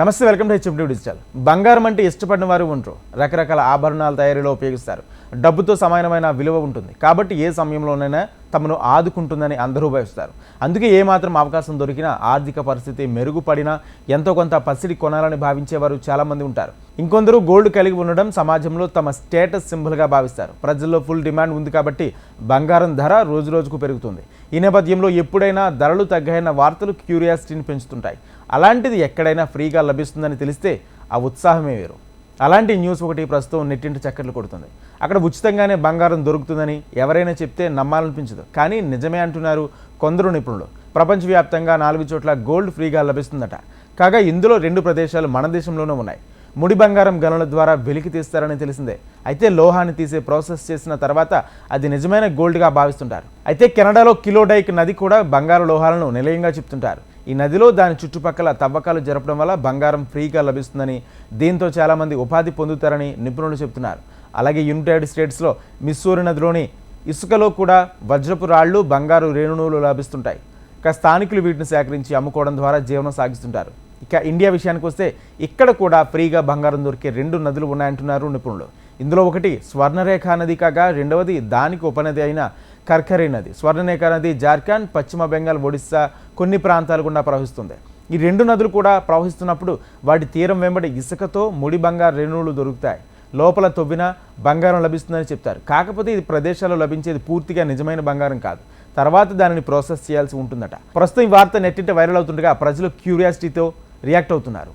నమస్తే welcome to HMD digital బంగారం అంటే ఇష్టపడిన వారు ఉండరు. రకరకాల ఆభరణాల తయారీలో ఉపయోగిస్తారు. డబ్బుతో సమానమైన విలువ ఉంటుంది. కాబట్టి ఏ సమయంలోనైనా తమను ఆదుకుంటుందని అందరూ భావిస్తారు. అందుకే ఏ మాత్రం అవకాశం దొరికినా ఆర్థిక పరిస్థితి మెరుగుపడినా ఎంతో కొంత పసిడి కొనాలని భావించేవారు చాలామంది ఉంటారు. ఇంకొందరు గోల్డ్ కలిగి ఉండడం సమాజంలో తమ స్టేటస్ సింబల్గా భావిస్తారు. ప్రజల్లో ఫుల్ డిమాండ్ ఉంది కాబట్టి బంగారం ధర రోజు రోజుకు పెరుగుతుంది. ఈ నేపథ్యంలో ఎప్పుడైనా ధరలు తగ్గాయన్న వార్తలు క్యూరియాసిటీని పెంచుతుంటాయి. అలాంటిది ఎక్కడైనా ఫ్రీగా లభిస్తుందని తెలిస్తే ఆ ఉత్సాహమే వేరు. అలాంటి న్యూస్ ఒకటి ప్రస్తుతం నెట్టింటి చక్కర్లు కొడుతుంది. అక్కడ ఉచితంగానే బంగారం దొరుకుతుందని ఎవరైనా చెప్తే నమ్మాలనిపించదు. కానీ నిజమే అంటున్నారు కొందరు నిపుణులు. ప్రపంచవ్యాప్తంగా నాలుగు చోట్ల గోల్డ్ ఫ్రీగా లభిస్తుందట. కాగా ఇందులో రెండు ప్రదేశాలు మన దేశంలోనూ ఉన్నాయి. ముడి బంగారం గనుల ద్వారా వెలికి తీస్తారని తెలిసిందే. అయితే లోహాన్ని తీసే ప్రాసెస్ చేసిన తర్వాత అది నిజమైన గోల్డ్గా భావిస్తుంటారు. అయితే కెనడాలో కిలోడైక్ నది కూడా బంగారు లోహాలను నిలయంగా చెప్తుంటారు. ఈ నదిలో దాని చుట్టుపక్కల తవ్వకాలు జరపడం వల్ల బంగారం ఫ్రీగా లభిస్తుందని దీంతో చాలామంది ఉపాధి పొందుతారని నిపుణులు చెప్తున్నారు అలాగే యునైటెడ్ స్టేట్స్లో మిస్సూరి నదిలోని ఇసుకలో కూడా వజ్రపు రాళ్ళు బంగారు రేణువులు లభిస్తుంటాయి. ఇక స్థానికులు వీటిని సేకరించి అమ్ముకోవడం ద్వారా జీవనం సాగిస్తుంటారు. ఇక ఇండియా విషయానికి వస్తే ఇక్కడ కూడా ఫ్రీగా బంగారం దొరికే రెండు నదులు ఉన్నాయంటున్నారు నిపుణులు. ఇందులో ఒకటి స్వర్ణరేఖ నది కాగా రెండవది దానికి ఉపనది అయిన కర్కరీ నది స్వర్ణరేఖ నది జార్ఖండ్ పశ్చిమ బెంగాల్ ఒడిస్సా కొన్ని ప్రాంతాలు గుండా ప్రవహిస్తుంది. ఈ రెండు నదులు కూడా ప్రవహిస్తున్నప్పుడు వాటి తీరం వెంబడి ఇసుకతో ముడి బంగారు రేణువులు దొరుకుతాయి. లోపల తవ్విన బంగారం లభిస్తుందని చెప్తారు. కాకపోతే ఇది ప్రదేశాల్లో లభించేది పూర్తిగా నిజమైన బంగారం కాదు. తర్వాత దానిని ప్రాసెస్ చేయాల్సి ఉంటుందట. ప్రస్తుతం ఈ వార్త నెట్టింట వైరల్ అవుతుండగా ప్రజలు క్యూరియాసిటీతో రియాక్ట్ అవుతున్నారు.